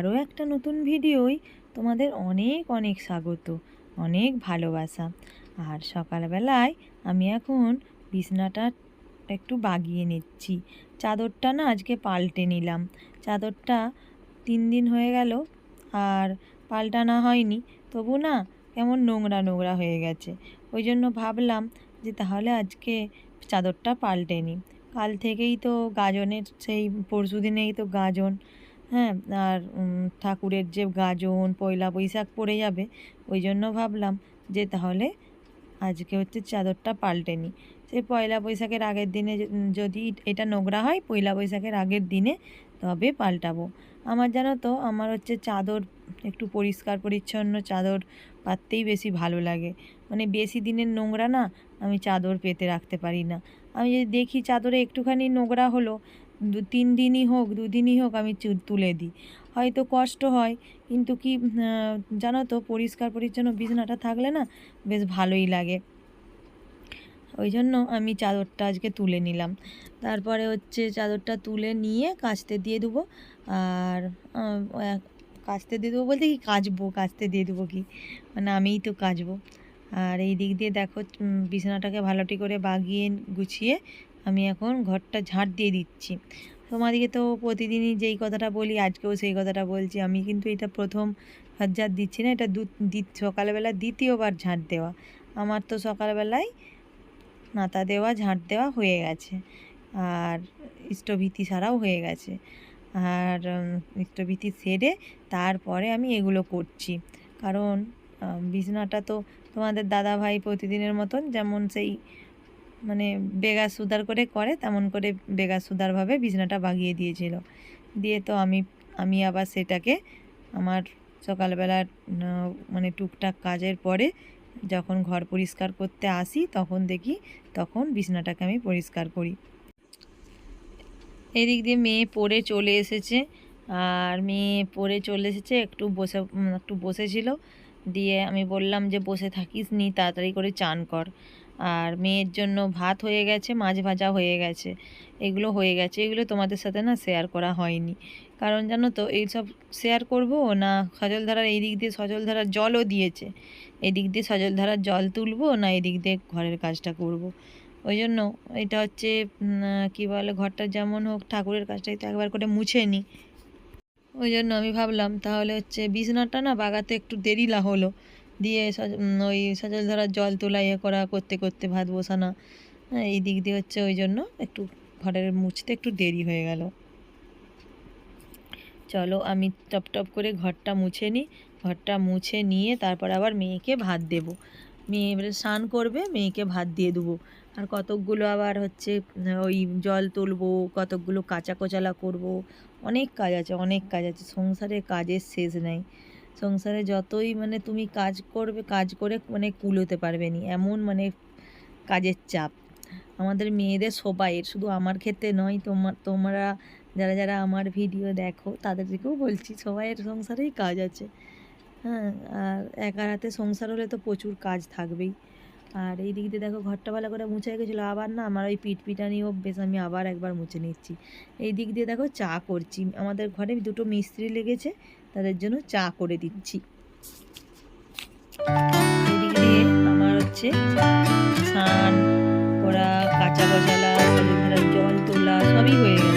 আরও একটা নতুন ভিডিওই তোমাদের অনেক অনেক স্বাগত, অনেক ভালোবাসা। আর সকালবেলায় আমি এখন বিছনাটা একটু বাগিয়ে নিচ্ছি। চাদরটা না আজকে পাল্টে নিলাম। চাদরটা তিন দিন হয়ে গেল আর পাল্টানো হয়নি। তবু না কেমন নোংরা নোংরা হয়ে গেছে। ওই জন্য ভাবলাম যে তাহলে আজকে চাদরটা পাল্টে নিই। কাল থেকেই তো গাজনের সেই পরশু দিনেই তো গাজন হ্যাঁ আর ঠাকুরের যে গাজন, পয়লা বৈশাখ পড়ে যাবে, ওই জন্য ভাবলাম যে তাহলে আজকে হচ্ছে চাদরটা পাল্টে নিই। সেই পয়লা বৈশাখের আগের দিনে যদি এটা নোংরা হয়, পয়লা বৈশাখের আগের দিনে তবে পাল্টাবো। আমার জানো তো, আমার হচ্ছে চাদর একটু পরিষ্কার পরিচ্ছন্ন চাদর পাততেই বেশি ভালো লাগে। মানে বেশি দিনের নোংরা না, আমি চাদর পেতে রাখতে পারি না। আমি যদি দেখি চাদরে একটুখানি নোংরা হলো দু তিন দিনই হোক দুদিনই হোক আমি তুলে দিই। হয়তো কষ্ট হয়, কিন্তু কি জানো তো, পরিষ্কার পরিচ্ছন্ন বিছানাটা থাকলে না বেশ ভালোই লাগে। ওই জন্য আমি চাদরটা আজকে তুলে নিলাম। তারপরে হচ্ছে চাদরটা তুলে নিয়ে কাচতে দিয়ে দেবো। আর কাচতে দিয়ে দেবো বলতে কি, কাচবো, কাচতে দিয়ে দেবো কি? মানে আমিই তো কাচবো। আর এই দিক দিয়ে দেখো বিছানাটাকে ভালোটি করে বাগিয়ে গুছিয়ে আমি এখন ঘরটা ঝাঁট দিয়ে দিচ্ছি। তোমাদেরকে তো প্রতিদিনই যেই কথাটা বলি, আজকেও সেই কথাটা বলছি। আমি কিন্তু এটা প্রথম ঝাঁট দিচ্ছি না, এটা দু সকালবেলা দ্বিতীয়বার ঝাঁট দেওয়া। আমার তো সকালবেলায় নাতা দেওয়া, ঝাঁট দেওয়া হয়ে গেছে। আর ইষ্টভীতি সারাও হয়ে গেছে। আর ইষ্টভীতি সেরে তারপরে আমি এগুলো করছি। কারণ বিছানাটা তো তোমাদের দাদা ভাই প্রতিদিনের মতন যেমন সেই মানে বেগা সুদার করে করে, তেমন করে বেগা সুদারভাবে বিছানাটা বাগিয়ে দিয়েছিল। দিয়ে তো আমি আমি আবার সেটাকে আমার সকালবেলার মানে টুকটাক কাজের পরে যখন ঘর পরিষ্কার করতে আসি, তখন দেখি তখন বিছানাটাকে আমি পরিষ্কার করি। এদিক দিয়ে মেয়ে পড়ে চলে এসেছে। আর মেয়ে পড়ে চলে এসেছে, একটু বসে একটু বসেছিল। দিয়ে আমি বললাম যে, বসে থাকিস নি তাড়াতাড়ি করে চান কর। আর মেয়ের জন্য ভাত হয়ে গেছে, মাছ ভাজা হয়ে গেছে। এগুলো হয়ে গেছে। এগুলো তোমাদের সাথে না শেয়ার করা হয়নি। কারণ জানো তো, এইসব শেয়ার করব না সজলধারার এই দিক দিয়ে সজলধারার জলও দিয়েছে। এদিক দিয়ে সজলধারার জল তুলবো না এদিক দিয়ে ঘরের কাজটা করব। ওই জন্য এটা হচ্ছে কী বলে, ঘরটা যেমন হোক ঠাকুরের কাজটাই তো একবার করে মুছে নিই ওই জন্য আমি ভাবলাম তাহলে হচ্ছে বিছানাটা না বাগাতে একটু দেরি হলো। দিয়ে ওই সজল ধরার জল তোলা ইয়ে করা করতে করতে ভাত বসানো হ্যাঁ, এই দিক দিয়ে হচ্ছে ওই জন্য একটু ঘরের মুছতে একটু দেরি হয়ে গেল। চলো আমি টপ টপ করে ঘরটা মুছে নিই। ঘরটা মুছে নিয়ে তারপর আবার মেয়েকে ভাত দেব। মেয়ে এবারে স্নান করবে মেয়েকে ভাত দিয়ে দেবো। আর কতকগুলো আবার হচ্ছে ওই জল তুলবো কতকগুলো কাঁচা কোচালা করব অনেক কাজ আছে অনেক কাজ আছে। সংসারে কাজের শেষ নেই। সংসারে যতই মানে তুমি কাজ করবে, কাজ করে মানে কুলোতে পারবে নি। এমন মানে কাজের চাপ। আমাদের মেয়েদের সবাইয়ের, শুধু আমার ক্ষেত্রে নয় তোমার তোমরা যারা যারা আমার ভিডিও দেখো, তাদেরকেও বলছি, সবাইয়ের সংসারেই কাজ আছে। হ্যাঁ আর একার হাতে সংসার হলে তো প্রচুর কাজ থাকবেই। আর এই দিক দিয়ে দেখো, ঘরটা ভালো করে মুছে গেছিল আবার না, আমার ওই পিটানি অভ্যেস আমি আবার একবার মুছে নিচ্ছি। এই দিক দিয়ে দেখো, চা করছি। আমাদের ঘরে দুটো মিস্ত্রি লেগেছে। তাদের জন্য চা করে দিচ্ছি। আমার হচ্ছে স্নান করা, কাঁচা গজালা জল তোলা, সবই হয়ে গেছে।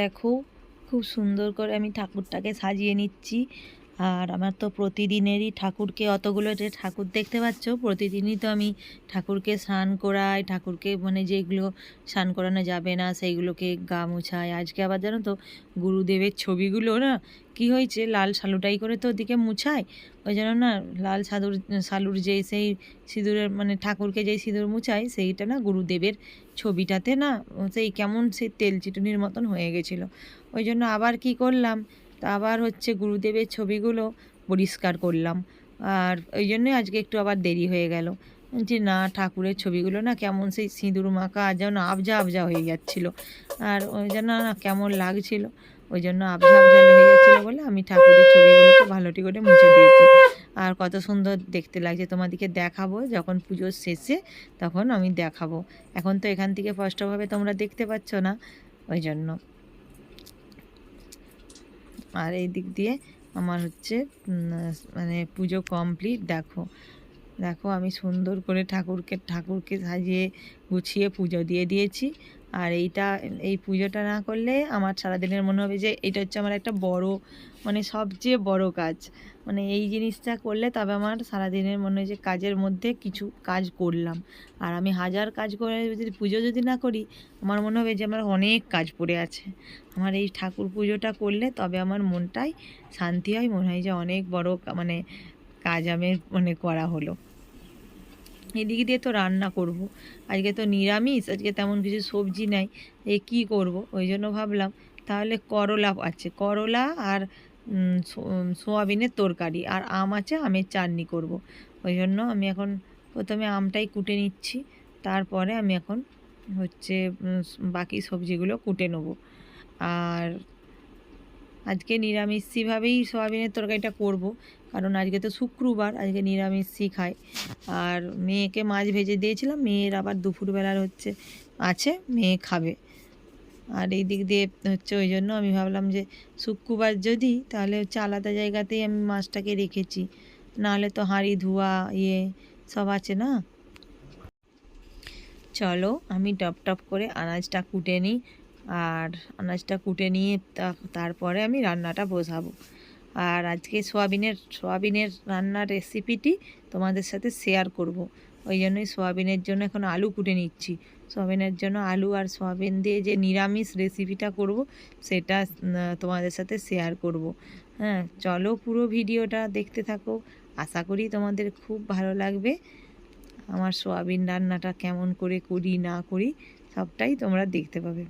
দেখো, খুব সুন্দর করে আমি ঠাকুরটাকে সাজিয়ে নিচ্ছি। আর আমার তো প্রতিদিনেরই ঠাকুরকে অতগুলো যে ঠাকুর দেখতে পাচ্ছ, প্রতিদিনই তো আমি ঠাকুরকে স্নান করাই, ঠাকুরকে মানে যেগুলো স্নান করানো যাবে না, সেইগুলোকে গা মুছাই। আজকে আবার জানো তো, গুরুদেবের ছবিগুলো না, কি হয়েছে? লাল সালুটাই করে তো ওদিকে মুছাই। ওই জন্য না, লাল সাদুর, সালুর যে সেই সিঁদুরের মানে ঠাকুরকে যেই সিঁদুর মুছাই, সেইটা না গুরুদেবের ছবিটাতে না, সেই কেমন সেই তেল চিটুনির মতন হয়ে গেছিল। ওই জন্য আবার কি করলাম, তা আবার হচ্ছে গুরুদেবের ছবিগুলো পরিষ্কার করলাম। আর ওই জন্যই আজকে একটু আবার দেরি হয়ে গেল। যে না, ঠাকুরের ছবিগুলো না কেমন সেই সিঁদুর মাখা যেন আবজা আবজা হয়ে যাচ্ছিল। আর ওই জন্য না কেমন লাগছিল। ওই জন্য আবজা আবজা হয়ে বলে আমি ঠাকুরের ছবিগুলোকে ভালোটি করে মুছে দিয়েছি। আর কত সুন্দর দেখতে লাগছে। তোমাদেরকে দেখাবো যখন পুজোর শেষে তখন আমি দেখাবো। এখন তো এখান থেকে স্পষ্টভাবে তোমরা দেখতে পাচ্ছ না ওই জন্য আর এই দিক দিয়ে আমার হচ্ছে মানে পুজো কমপ্লিট, দেখো। দেখো আমি সুন্দর করে ঠাকুরকে ঠাকুরকে সাজিয়ে গুছিয়ে পুজো দিয়ে দিয়েছি। আর এইটা, এই পুজোটা না করলে আমার সারাদিনের মনে হবে যে এটা হচ্ছে আমার একটা বড় মানে সবচেয়ে বড় কাজ। মানে এই জিনিসটা করলে তবে আমার সারাদিনের মনে হয় যে কাজের মধ্যে কিছু কাজ করলাম। আর আমি হাজার কাজ করে যদি পুজো যদি না করি, আমার মনে হবে যে আমার অনেক কাজ পড়ে আছে। আমার এই ঠাকুর পুজোটা করলে তবে আমার মনটাই শান্তি হয়, মনে হয় যে অনেক বড় মানে কাজ আমি মানে করা হলো। এদিকে দিয়ে তো রান্না করব। আজকে তো নিরামিষ, আজকে তেমন কিছু সবজি নাই। এ কি করব? ওই জন্য ভাবলাম, তাহলে করলা আছে। করলা আর সোয়াবিনের তরকারি আর আম আছে, আমের চাটনি করব। ওই জন্য আমি এখন প্রথমে আমটাই কুটে নিচ্ছি। তারপরে আমি এখন হচ্ছে বাকি সবজিগুলো কুটে নেব। আর আজকে নিরামিষভাবেই সোয়াবিনের তরকারিটা করব, কারণ আজকে তো শুক্রবার, আজকে নিরামিষই খাই আর মেয়েকে মাছ ভেজে দিয়েছিলাম, মেয়ের আবার দুপুরবেলার হচ্ছে আছে, মেয়ে খাবে। আর এই দিক দিয়ে হচ্ছে ওই জন্য আমি ভাবলাম যে শুক্রবার যদি, তাহলে হচ্ছে আলাদা জায়গাতেই আমি মাছটাকে রেখেছি। নাহলে তো হাঁড়ি, ধোয়া ইয়ে সব আছে না? চলো আমি টপ টপ করে আনাজটা কুটে নিই। আর আনাজটা কুটে নিয়ে তারপরে আমি রান্নাটা বসাবো আর আজকে সোয়াবিনের সোয়াবিনের রান্নার রেসিপিটি তোমাদের সাথে শেয়ার করব। ওই জন্যই সোয়াবিনের জন্য এখন আলু কুটে নিচ্ছি। সোয়াবিনের জন্য আলু আর সোয়াবিন দিয়ে যে নিরামিষ রেসিপিটা করব, সেটা তোমাদের সাথে শেয়ার করব। হ্যাঁ চলো পুরো ভিডিওটা দেখতে থাকো। আশা করি তোমাদের খুব ভালো লাগবে। আমার সোয়াবিন রান্নাটা কেমন করে করি, না করি, সবটাই তোমরা দেখতে পাবে।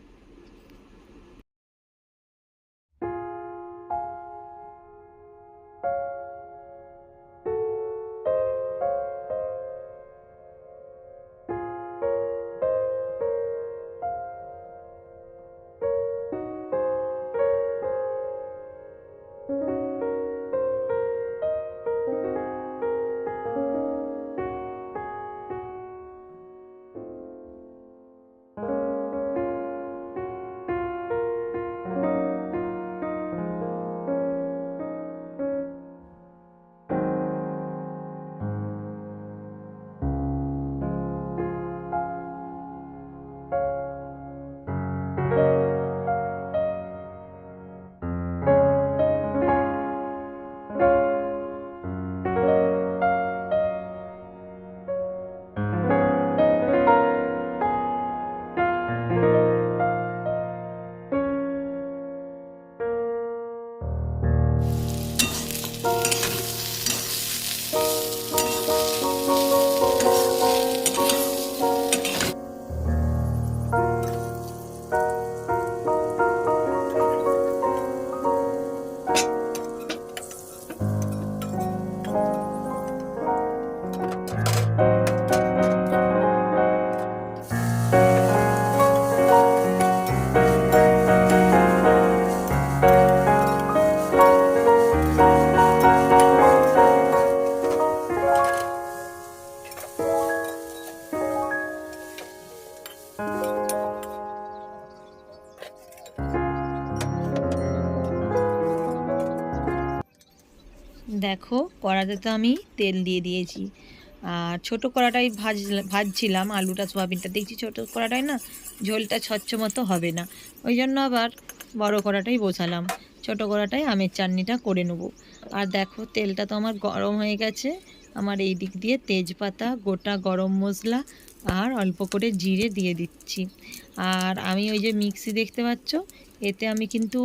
কড়াতে তো আমি তেল দিয়ে দিয়েছি। আর ছোটো কড়াটাই ভাজ, ভাজছিলাম, আলুটা, সোয়াবিনটা। দেখছি ছোটো কড়াটায় না ঝোলটা ছচ্ছ মতো হবে না। ওই জন্য আবার বড় কড়াটাই বসালাম। ছোট কড়াটাই আমের চাটনিটা করে নেব। আর দেখো, তেলটা তো আমার গরম হয়ে গেছে। আমার এই দিক দিয়ে তেজপাতা, গোটা গরম মশলা আর অল্প করে জিরে দিয়ে দিচ্ছি। আর আমি ওই যে মিক্সি দেখতে পাচ্ছ, এতে আমি কিন্তু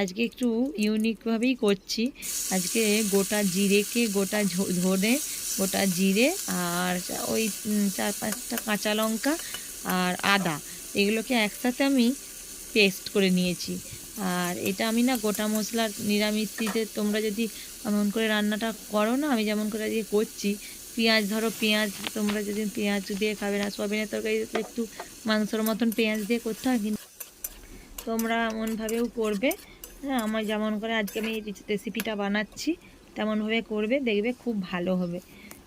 আজকে একটু ইউনিকভাবেই করছি। আজকে গোটা জিরেকে গোটা ধনে গোটা জিরে আর ওই চার পাঁচটা কাঁচা লঙ্কা আর আদা। এগুলোকে একসাথে আমি পেস্ট করে নিয়েছি। আর এটা আমি না গোটা মশলার নিরামিষিতে তোমরা যদি এমন করে রান্নাটা করো না, আমি যেমন করে আজকে করছি, পেঁয়াজ ধরো, পেঁয়াজ তোমরা যদি পেঁয়াজ দিয়ে খাবে না, সয়াবিনের তরকারি একটু মাংসর মতন পেঁয়াজ দিয়ে করতে হয়, কিন্তু তোমরা এমনভাবেও করবে হ্যাঁ আমার যেমন করে আজকে আমি এই রেসিপিটা বানাচ্ছি, তেমনভাবে করবে, দেখবে খুব ভালো হবে।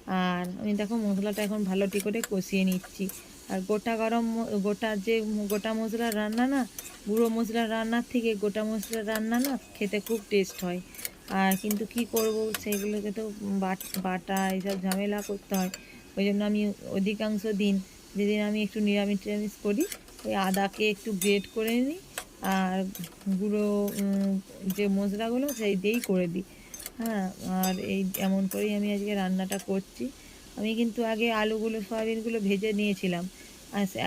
আর আমি দেখো মশলাটা এখন ভালোটি করে কষিয়ে নিচ্ছি। আর গোটা গরম গোটা যে গোটা মশলার রান্না না, গুঁড়ো মশলার রান্নার থেকে গোটা মশলার রান্না না খেতে খুব টেস্ট হয়। আর কিন্তু কি করব, সেগুলোকে তো বাট- এইসব ঝামেলা করতে হয়। ওই জন্য আমি অধিকাংশ দিন, যেদিন আমি একটু নিরামিষ টিরামিষ করি, ওই আদাকে একটু গ্রেট করে নিই আর গুঁড়ো যে মশলাগুলো সেই দিয়েই করে দিই। হ্যাঁ আর এই এমন করেই আমি আজকে রান্নাটা করছি। আমি কিন্তু আগে আলুগুলো, সয়াবিনগুলো ভেজে নিয়েছিলাম।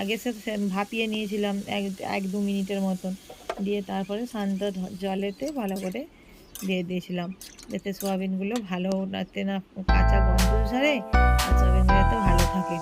আগে সে ভাপিয়ে নিয়েছিলাম এক এক দু মিনিটের মতন। দিয়ে তারপরে শান্ত জলেতে ভালো করে দিয়ে দিয়েছিলাম। যাতে সোয়াবিনগুলো ভালো না কাঁচা গন্ধ ছাড়ে আর সোয়াবিনগুলো যাতে ভালো থাকে।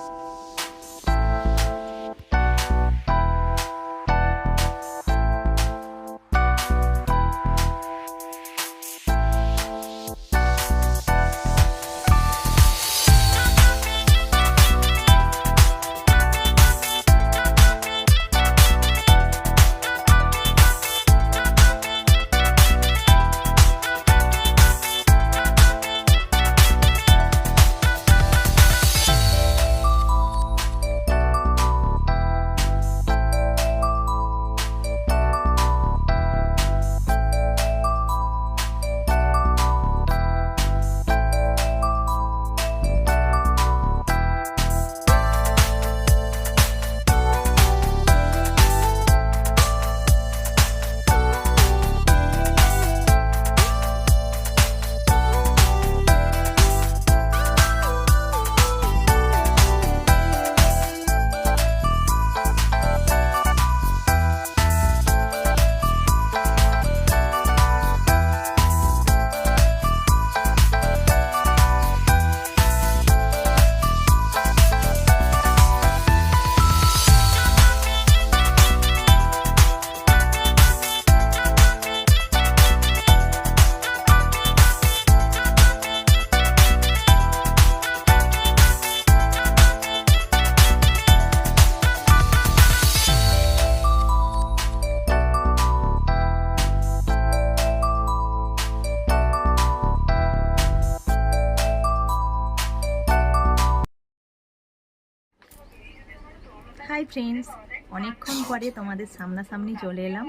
হাই ফ্রেন্ডস, অনেকক্ষণ পরে তোমাদের সামনাসামনি চলে এলাম।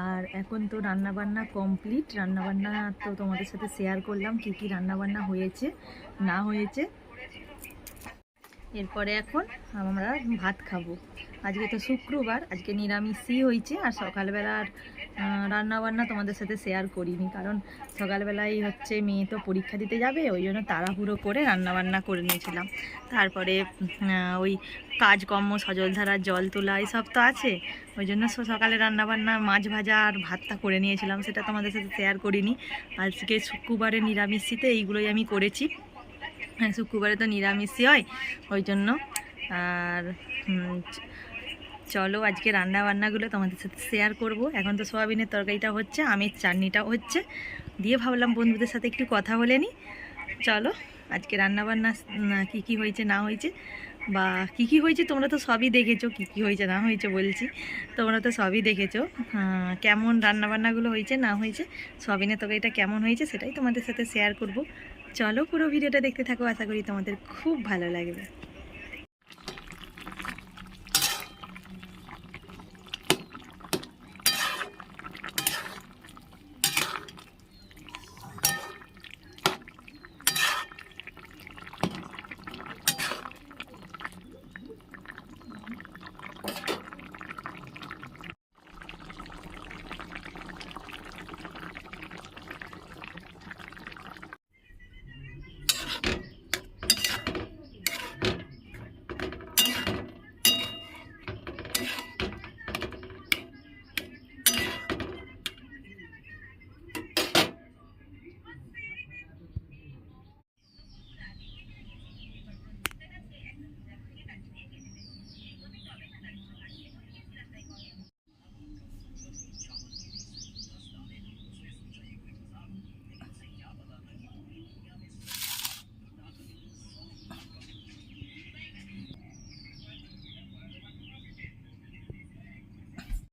আর এখন তো রান্নাবান্না কমপ্লিট। রান্নাবান্না তো তোমাদের সাথে শেয়ার করলাম, কী কী রান্নাবান্না হয়েছে, না হয়েছে। এরপরে এখন আমরা ভাত খাব। আজকে তো শুক্রবার, আজকে নিরামিষই হয়েছে, আর সকালবেলার আহ, রান্নাবান্না তোমাদের সাথে শেয়ার করিনি কারণ সকালবেলায় হচ্ছে মেয়ে তো পরীক্ষা দিতে যাবে ওই জন্য তাড়াহুড়ো করে রান্নাবান্না করে নিয়েছিলাম। তারপরে ওই কাজকর্ম সজলধারা জল তোলা এসব তো আছে। ওই জন্য সকালে রান্নাবান্না মাছ ভাজা আর ভাতটা করে নিয়েছিলাম সেটা তোমাদের সাথে শেয়ার করিনি। আজকে শুক্রবারে নিরামিষিতে এইগুলোই আমি করেছি। হ্যাঁ শুক্রবারে তো নিরামিষই হয় ওই জন্য। আর চলো আজকে রান্না বান্নাগুলো তোমাদের সাথে শেয়ার করব। এখন তো সোয়াবিনের তরকারিটা হচ্ছে আমের চাটনিটা হচ্ছে। দিয়ে ভাবলাম বন্ধুদের সাথে একটু কথা বলে নিই চলো আজকে রান্না বান্না কী কী হয়েছে না হয়েছে? বা কী কী হয়েছে তোমরা তো সবই দেখেছ কী কী হয়েছে না হয়েছে বলছি। তোমরা তো সবই দেখেছ। আহ, কেমন রান্নাবান্নাগুলো হয়েছে না হয়েছে সবিনের তরকারিটা কেমন হয়েছে সেটাই তোমাদের সাথে শেয়ার করব। চলো পুরো ভিডিওটা দেখতে থাকো আশা করি তোমাদের খুব ভালো লাগবে।